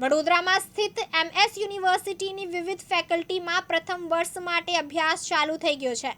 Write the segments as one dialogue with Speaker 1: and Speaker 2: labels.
Speaker 1: વડોદરામાં સ્થિત એમએસ યુનિવર્સિટીની વિવિધ ફેકલ્ટીમાં પ્રથમ વર્ષ માટે અભ્યાસ ચાલુ થઈ ગયો છે.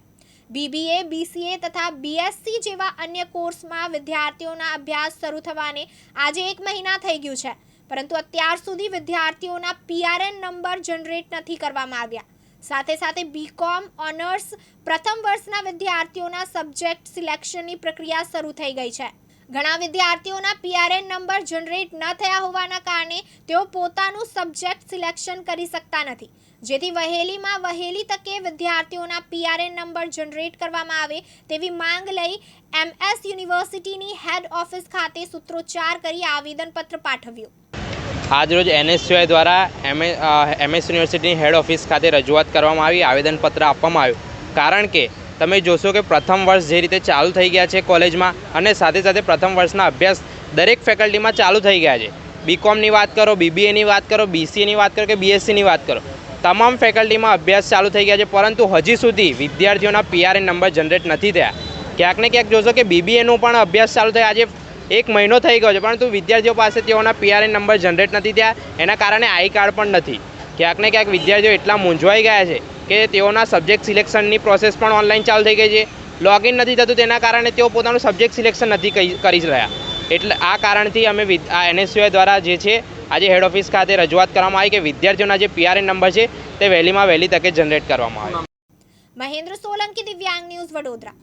Speaker 1: બીબીએ, બીસીએ તથા બીએસસી જેવા અન્ય કોર્સમાં વિદ્યાર્થીઓના અભ્યાસ શરૂ થવાને આજે એક મહિના થઈ ગયું છે. પરંતુ અત્યાર સુધી વિદ્યાર્થીઓના પીઆરએન નંબર જનરેટ નથી કરવામાં આવ્યા. સાથે સાથે બીકોમ ઓનર્સ પ્રથમ વર્ષના વિદ્યાર્થીઓના સબ્જેક્ટ સિલેક્શનની પ્રક્રિયા શરૂ થઈ ગઈ છે. ઘણા વિદ્યાર્થીઓના પીઆરએન નંબર જનરેટ ન થયા હોવાના કારણે તેઓ પોતાનું સબ્જેક્ટ સિલેક્શન કરી શકતા નથી. જેથી વહેલીમાં વહેલી તકે વિદ્યાર્થીઓના પીઆરએન નંબર જનરેટ કરવામાં આવે તેવી માંગ લઈ એમએસ યુનિવર્સિટીની હેડ ઓફિસ ખાતે સૂત્રોચ્ચાર કરી આવેદનપત્ર પાઠવ્યું.
Speaker 2: આજરોજ એનએસયુઆઈ દ્વારા એમએ એમએસ યુનિવર્સિટીની હેડ ઓફિસ ખાતે રજૂઆત કરવામાં આવી, આવેદનપત્ર આપવામાં આવ્યું. કારણ કે તમે જોશો કે પ્રથમ વર્ષ જે રીતે ચાલુ થઈ ગયા છે કોલેજમાં અને સાથે સાથે પ્રથમ વર્ષના અભ્યાસ દરેક ફેકલ્ટીમાં ચાલુ થઈ ગયા છે. બીકોમની વાત કરો બીબીએની વાત કરો બીસીએની વાત કરો કે બીએસસીની વાત કરો. તમામ ફેકલ્ટીમાં અભ્યાસ ચાલુ થઈ ગયા છે, પરંતુ હજી સુધી વિદ્યાર્થીઓના પીઆરએન નંબર જનરેટ નથી થયા. ક્યાંક ને ક્યાંક જોશો કે બીબીએનું પણ અભ્યાસ ચાલુ થયા. આજે એક મહિનો થઈ ગયો છે, પરંતુ વિદ્યાર્થીઓ પાસે તેઓના પીઆરએન નંબર જનરેટ નથી થયા. એના કારણે આઈ કાર્ડ પણ નથી. ક્યાંક ને ક્યાંક વિદ્યાર્થીઓ એટલા મૂંઝવાઈ ગયા છે કે તેઓના સબ્જેક્ટ સિલેક્શનની પ્રોસેસ પણ ઓનલાઈન ચાલુ થઈ ગઈ છે. લોગિન નથી થતું તેના કારણે તેઓ પોતાનું સબ્જેક્ટ સિલેક્શન નથી કરી રહ્યા. એટલે આ કારણથી અમે આ એનએસયુઆઈ દ્વારા જે છે, આજે હેડ ઓફિસ ખાતે રજૂઆત કરવામાં આવી કે વિદ્યાર્થીઓના જે પીઆરએન નંબર છે, તે વહેલીમાં વહેલી તકે જનરેટ કરવામાં આવે.
Speaker 1: મહેન્દ્ર સોલંકી દિવ્યાંગ ન્યૂઝ વડોદરા.